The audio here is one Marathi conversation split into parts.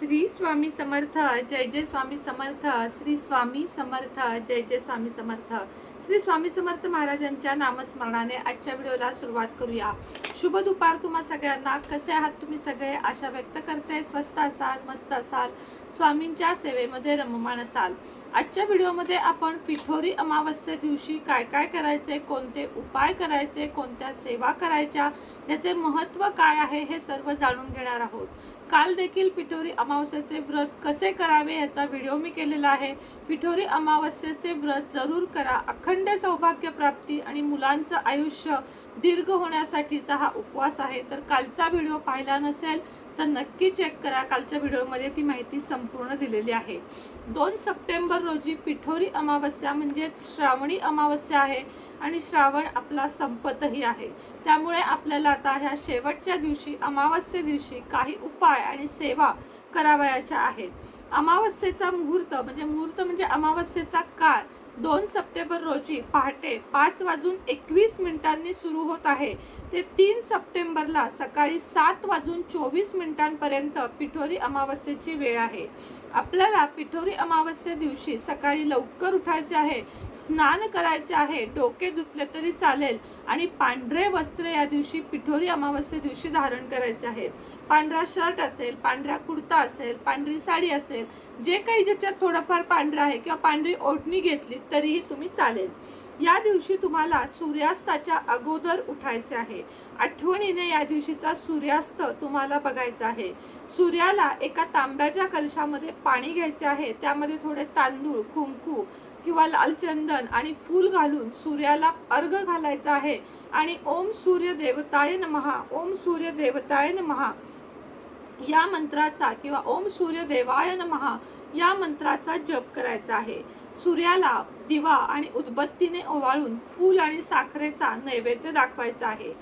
श्री स्वामी समर्थ जय जय स्वामी समर्थ श्री स्वामी समर्थ जय जय स्वामी समर्थ. श्री स्वामी समर्थ महाराजांच्या नामस्मरणाने आजच्या व्हिडिओला सुरुवात करूया. शुभ दुपार तुम्हा सगळ्यांना. कसे आहात तुम्ही सगळे? आशा व्यक्त करते. स्वस्त असाल मस्त असाल. स्वामींच्या सेवेमध्ये रममाण असाल. आजच्या व्हिडिओमध्ये आपण पिठोरी अमावस्ये दिवशी काय काय करायचे कोणते उपाय करायचे कोणत्या सेवा करायच्या याचे महत्त्व काय आहे हे सर्व जाणून घेणार आहोत. काल देखील पिठोरी अमावस्येचे व्रत कसे करावे याचा व्हिडिओ मी केलेला आहे. पिठोरी अमावस्येचे व्रत जरूर करा. अखंड सौभाग्य प्राप्ती आणि मुलांचं आयुष्य दीर्घ होण्यासाठीचा हा उपवास आहे. तर कालचा व्हिडिओ पाहिला नसेल तर नक्की चेक करा. कालच्या व्हिडिओमध्ये ती माहिती संपूर्ण दिलेली आहे. दोन सप्टेंबर रोजी पिठोरी अमावस्या म्हणजेच श्रावणी अमावस्या आहे. आणि श्रावण आपला संपतही आहे. त्यामुळे आपल्याला आता ह्या शेवटच्या दिवशी अमावस्ये दिवशी काही उपाय आणि सेवा करावयाच्या आहेत. अमावस्येचा मुहूर्त म्हणजे मुहूर्त म्हणजे अमावस्येचा काळ. दोन सप्टेंबर रोजी पहाटे पाच वाजून एकवीस मिनिटांनी सुरू होत आहे. ते तीन सप्टेंबरला सकाळी सात वाजून चोवीस मिनिटांपर्यंत पिठोरी अमावस्येची वेळ आहे. आपल्याला पिठोरी अमावस्ये दिवशी सकाळी लवकर उठायचे आहे स्नान करायचे आहे डोके धुतले तरी चालेल आणि पांढरे वस्त्र या दिवशी पिठोरी अमावस्ये दिवशी धारण करायचे आहेत पांढरा शर्ट असेल पांढरा कुर्ता असेल पांढरी साडी असेल जे काही ज्याच्यात थोडंफार पांढरं आहे किंवा पांढरी ओढणी घेतली तरीही तुम्ही चालेल. या दिवशी तुम्हाला सूर्यास्ताच्या अगोदर उठायचे आहे. आठवणीने या दिवशीचा सूर्यास्त तुम्हाला बघायचा आहे. सूर्याला एका तांब्याच्या कलशामध्ये पाणी घ्यायचे आहे. त्यामध्ये थोडे तांदूळ कुंकू किंवा लाल चंदन आणि फूल घालून सूर्याला अर्घ घालायचा आहे. आणि ओम सूर्य देवताय नमहा ओम सूर्य देवताय नमहा या मंत्राचा किंवा ओम सूर्य देवाय नमहा या मंत्राचा जप करायचा आहे. सूर्याला दिवा आणि उदबत्तीने ओवाळून फूल आणि साखरेचा नैवेद्य दाखवायचा आहे.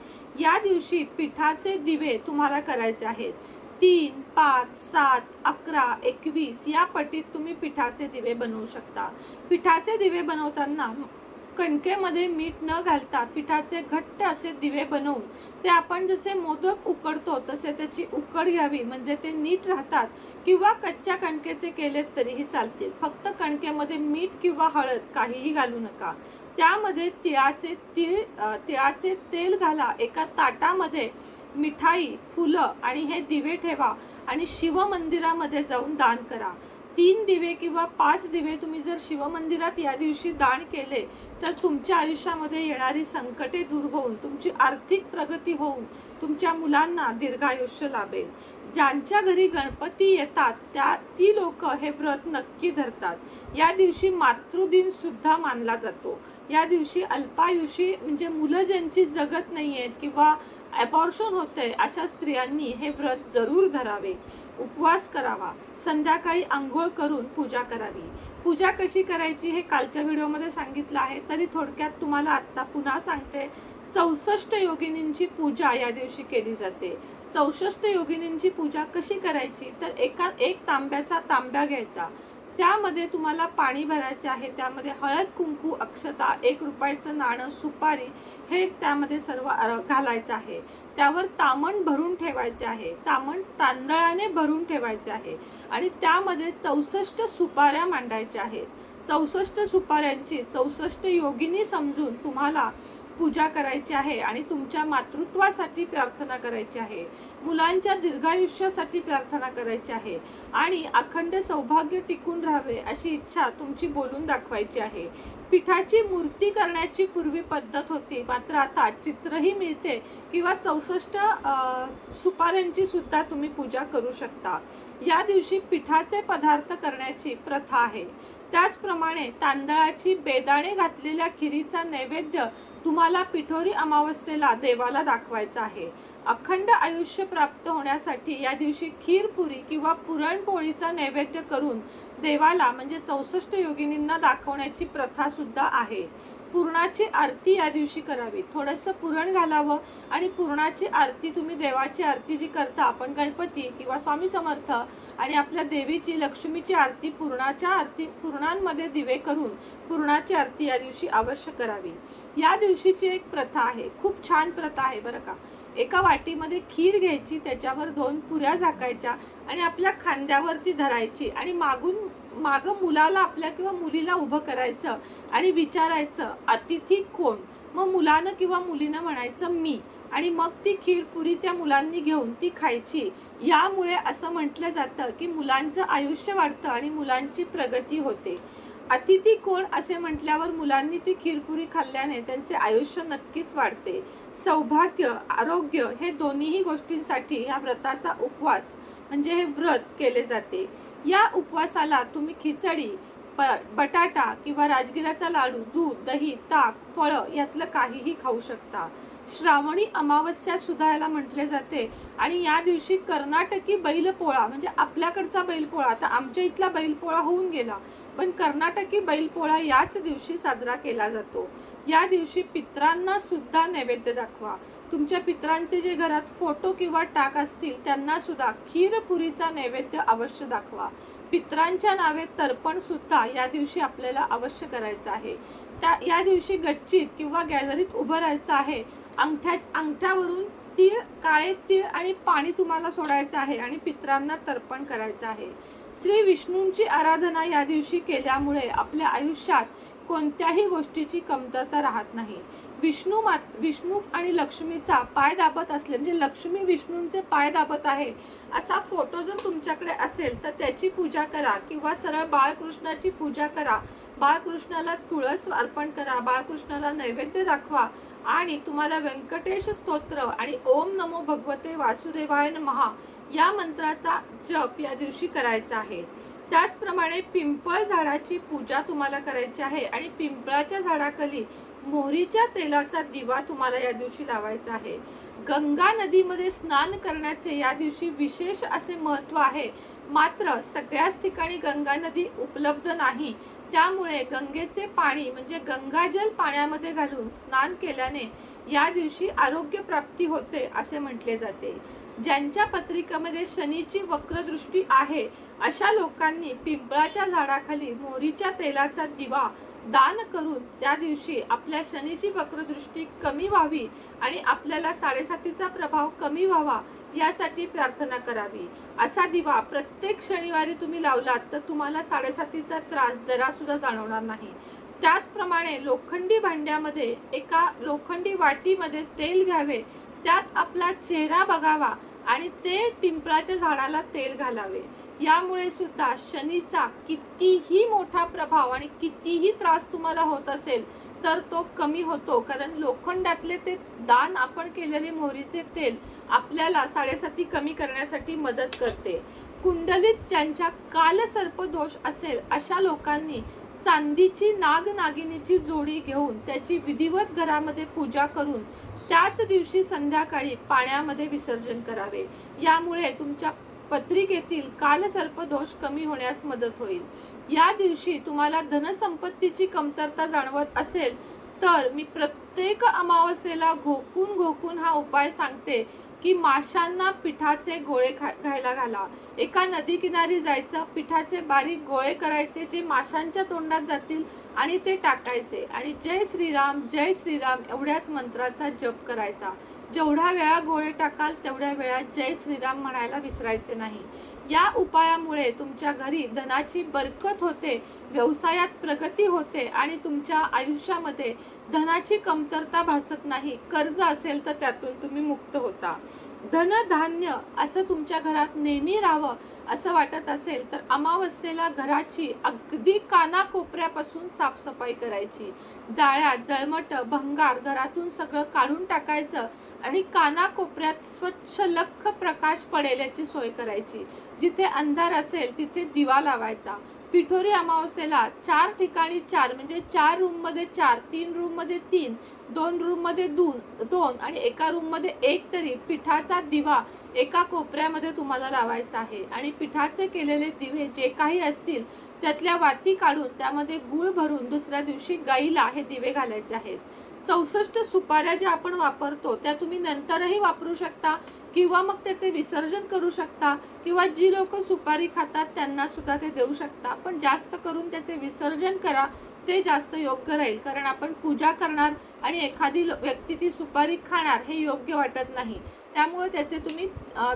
या दिवशी पिठाचे दिवे तुम्हाला करायचे आहेत. तीन पाच सात अकरा एकवीस या पटीत तुम्ही पिठाचे दिवे बनवू शकता. पिठाचे दिवे बनवताना कणकेमध्ये मीठ न घालता पिठाचे घट्ट असे दिवे बनवून ते आपण जसे मोदक उकडतो तसे त्याची उकड घ्यावी म्हणजे ते नीट राहतात किंवा कच्च्या कणकेचे केलेत तरीही चालतील. फक्त कणकेमध्ये मीठ किंवा हळद काहीही घालू नका. त्यामध्ये तिळाचे तीळ तिळाचे तेल घाला. एका ताटामध्ये मिठाई फुलं आणि हे दिवे ठेवा आणि शिवमंदिरामध्ये जाऊन दान करा. तीन दिवे किंवा पाच दिवे तुम्ही जर शिवमंदिरात या दिवशी दान केले तर तुमच्या आयुष्यामध्ये येणारी संकटे दूर होऊन तुमची आर्थिक प्रगती होऊन तुमच्या मुलांना दीर्घायुष्य लाभेल. ज्यांच्या घरी गणपती येतात त्या ती लोक हे व्रत नक्की धरतात. या दिवशी मातृदिन सुद्धा मानला जातो. या दिवशी अल्पायुषी म्हणजे मुलं ज्यांची जगत नाही आहेत किंवा अपॉर्शन होते अशा स्त्रियांनी हे व्रत जरूर धरावे. उपवास करावा. संध्याकाळी आंघोळ करून पूजा करावी. पूजा कशी करायची हे कालच्या व्हिडिओमध्ये सांगितलं आहे. तरी थोडक्यात तुम्हाला आत्ता पुन्हा सांगते. चौसष्ट योगिनींची पूजा या दिवशी केली जाते. चौसष्ट योगिनींची पूजा कशी करायची? तर एका एक तांब्याचा तांब्या घ्यायचा. त्यामध्ये तुम्हाला पाणी भरायचे आहे. त्यामध्ये हळद कुंकू अक्षता एक रुपयाचं नाणं सुपारी हे त्यामध्ये सर्व घालायचं आहे. त्यावर तामण भरून ठेवायचे आहे. तामण तांदळाने भरून ठेवायचे आहे. आणि त्यामध्ये चौसष्ट सुपाऱ्या मांडायच्या आहेत. चौसष्ट सुपाऱ्यांची चौसष्ट योगिनी समजून तुम्हाला पूजा करायची आहे आणि तुमच्या मातृत्वासाठी प्रार्थना करायची आहे. मुलांच्या दीर्घायुष्यासाठी प्रार्थना करायची आहे आणि अखंड सौभाग्य टिकून राहावे अशी इच्छा तुमची बोलून दाखवायची आहे. पिठाची मूर्ती करण्याची पूर्वी पद्धत होती. मात्र आता चित्रही मिळते किंवा चौसष्ट सुपाऱ्यांची सुद्धा तुम्ही पूजा करू शकता. या दिवशी पिठाचे पदार्थ करण्याची प्रथा आहे. त्याचप्रमाणे तांदळाची बेदाणे घातलेल्या खिरीचा नैवेद्य तुम्हाला पिठोरी अमावस्येला देवाला दाखवायचा आहे. अखंड आयुष्य प्राप्त होण्यासाठी या दिवशी खीरपुरी किंवा पुरणपोळीचा नैवेद्य करून देवाला म्हणजे चौसष्ट योगिनींना दाखवण्याची प्रथा सुद्धा आहे. पुरणाची आरती या दिवशी करावी. थोडंसं पुरण घालावं आणि पुरणाची आरती तुम्ही देवाची आरती जी करता आपण गणपती किंवा स्वामी समर्थ आणि आपल्या देवीची लक्ष्मीची आरती पुरणाच्या आरती पुरणांमध्ये दिवे करून पुरणाची आरती या दिवशी अवश्य करावी. या दिवशीची एक प्रथा आहे. खूप छान प्रथा आहे बरं का. एका वाटीमध्ये खीर घ्यायची त्याच्यावर दोन पुऱ्या झाकायच्या आणि आपल्या खांद्यावरती धरायची आणि मागून मागं मुलाला आपल्या किंवा मुलीला उभं करायचं आणि विचारायचं अतिथी कोण? मग मुलानं किंवा मुलीनं म्हणायचं मी. आणि मग ती खीर पुरी त्या मुलांनी घेऊन ती खायची. यामुळे असं म्हटलं जातं की मुलांचं आयुष्य वाढतं आणि मुलांची प्रगती होते. अतिथी कोण असे म्हटल्यावर मुलांनी ती खीरपुरी खाल्ल्याने त्यांचे आयुष्य नक्कीच वाढते. सौभाग्य आरोग्य हे दोन्हीही गोष्टींसाठी ह्या व्रताचा उपवास म्हणजे हे व्रत केले जाते. या उपवासाला तुम्ही खिचडी प बटाटा किंवा राजगिराचा लाडू दूध दही ताक फळं यातलं काहीही खाऊ शकता. श्रावणी अमावस्या सुद्धा याला म्हटले जाते. आणि या दिवशी कर्नाटकी बैलपोळा म्हणजे आपल्याकडचा बैलपोळा आता आमच्या इथला बैलपोळा होऊन गेला पण कर्नाटकी बैलपोळा याच दिवशी साजरा केला जातो. या दिवशी पित्रांना सुद्धा नैवेद्य दाखवा. तुमच्या पित्रांचे जे घरात फोटो किंवा टाक असतील त्यांना सुद्धा खीरपुरीचा नैवेद्य अवश्य दाखवा. पित्रांच्या नावे तर्पण सुद्धा या दिवशी आपल्याला अवश्य करायचं आहे. त्या या दिवशी गच्चीत किंवा गॅलरीत उभं राहायचं आहे. अंगठ्या अंगठ्यावरून तीळ काळे तीळ आणि पाणी तुम्हाला सोडायचं आहे आणि पित्रांना तर्पण करायचं आहे. श्री विष्णूंची आराधना या दिवशी केल्यामुळे आपल्या आयुष्यात कोणत्याही गोष्टीची कमतरता राहत नाही. विष्णू मात विष्णू आणि लक्ष्मीचा पाय दाबत असले म्हणजे लक्ष्मी विष्णूंचे पाय दाबत आहे असा फोटो जर तुमच्याकडे असेल तर त्याची पूजा करा किंवा सरळ बाळकृष्णाची पूजा करा. बाळकृष्णाला तुळस अर्पण करा बाळकृष्णाला नैवेद्य दाखवा आणि तुम्हाला व्यंकटेश स्तोत्र आणि ओम नमो भगवते वासुदेवाय महा या मंत्राचा जप या दिवशी करायचा आहे. त्याचप्रमाणे पिंपळ झाडाची पूजा तुम्हाला करायची आहे आणि पिंपळाच्या झाडाखाली मोहरीच्या तेलाचा दिवा तुम्हाला या दिवशी लावायचा आहे. गंगा नदीमध्ये स्नान करण्याचे या दिवशी विशेष असे महत्त्व आहे. मात्र सगळ्याच ठिकाणी गंगा नदी उपलब्ध नाही. त्यामुळे गंगेचे पाणी म्हणजे गंगाजल पाण्यामध्ये घालून स्नान केल्याने या दिवशी आरोग्य प्राप्ती होते असे म्हटले जाते. ज्यांच्या पत्रिकेमध्ये शनीची वक्रदृष्टी आहे अशा लोकांनी पिंपळाच्या झाडाखाली मोहरीच्या तेलाचा दिवा दान करून त्या दिवशी आपल्या शनीची वक्रदृष्टी कमी व्हावी आणि आपल्याला साडेसातीचा प्रभाव कमी व्हावा यासाठी प्रार्थना करावी. असा दिवा प्रत्येक शनिवारी तुम्ही लावलात तर तुम्हाला साडेसातीचा त्रास जरा सुद्धा जाणवणार नाही. त्याचप्रमाणे लोखंडी भांड्यामध्ये एका लोखंडी वाटीमध्ये तेल घ्यावे. त्यात आपला चेहरा बघावा आणि ते पिंपळाच्या झाडाला तेल घालावे. यामुळे सुद्धा शनीचा कितीही मोठा प्रभाव आणि कितीही त्रास तुम्हाला होत असेल तर तो कमी होतो. कारण लोखंडातले ते दान आपण केलेले मोहरीचे तेल आपल्याला साडेसाती कमी करण्यासाठी मदत करते. कुंडलीत ज्यांच्या कालसर्प दोष असेल अशा लोकांनी चांदीची नाग नागिनीची जोडी घेऊन त्याची विधिवत घरामध्ये पूजा करून त्याच दिवशी संध्याकाळी पाण्यामध्ये विसर्जन करावे. यामुळे तुमच्या पत्रिकेतील कालसर्प दोष कमी होण्यास मदत होईल. या दिवशी तुम्हाला धनसंपत्तीची कमतरता जाणवत असेल तर मी प्रत्येक अमावस्येला घोकून घोकून हा उपाय सांगते की माशांना पिठाचे गोळे खा खायला घाला. एका नदी किनारी जायचं पिठाचे बारीक गोळे करायचे जे माशांच्या तोंडात जातील आणि ते टाकायचे. आणि जय श्रीराम जय श्रीराम एवढ्याच मंत्राचा जप करायचा. जेवढ्या वेळा गोळे टाकाल तेवढ्या वेळा जय श्रीराम म्हणायला विसरायचे नाही. या उपायामुळे तुमच्या घरी धनाची बरकत होते व्यवसायात प्रगती होते आणि तुमच्या आयुष्यामध्ये धनाची कमतरता भासत नाही कर्ज असेल तर त्यातून तुम्ही मुक्त होता. धन धान्य असं तुमच्या घरात नेहमी राहावं असं वाटत असेल तर अमावस्येला घराची अगदी कानाकोपऱ्यापासून साफसफाई करायची. जाळ्या जळमट भंगार घरातून सगळं काढून टाकायचं आणि कानाकोपऱ्यात स्वच्छ लख प्रकाश पडेल्याची सोय करायची. जिथे अंधार असेल तिथे दिवा लावायचा. पिठोरी अमावस्येला चार ठिकाणी चार म्हणजे चार रूममध्ये चार तीन रूममध्ये तीन दोन रूममध्ये दोन दोन आणि एका रूममध्ये एक तरी पिठाचा दिवा एका कोपऱ्यामध्ये तुम्हाला लावायचा आहे. आणि पिठाचे केलेले दिवे जे काही असतील त्यातल्या वाती काढून त्यामध्ये गुळ भरून दुसऱ्या दिवशी गाईला हे दिवे घालायचे आहेत. चौसष्ट सुपाऱ्या ज्या आपण वापरतो त्या तुम्ही नंतरही वापरू शकता किंवा मग त्याचे विसर्जन करू शकता किंवा जी लोक सुपारी खातात त्यांना सुद्धा ते देऊ शकता. पण जास्त करून त्याचे विसर्जन करा ते जास्त योग्य राहील. कारण आपण पूजा करणार आणि एखादी व्यक्ती ती सुपारी खाणार हे योग्य वाटत नाही. त्यामुळे त्याचे तुम्ही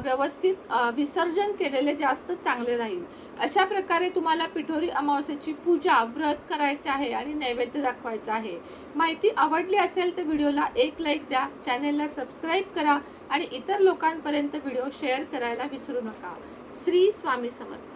व्यवस्थित विसर्जन केलेले जास्त चांगले राहील अशा प्रकारे तुम्हाला पिठोरी अमावस्येची पूजा व्रत करायचे आहे आणि नैवेद्य दाखवायचा आहे. माहिती आवडली असेल तर व्हिडिओला एक लाईक द्या चॅनेलला सबस्क्राईब करा आणि इतर लोकांपर्यंत व्हिडिओ शेअर करायला विसरू नका. श्री स्वामी समर्थ.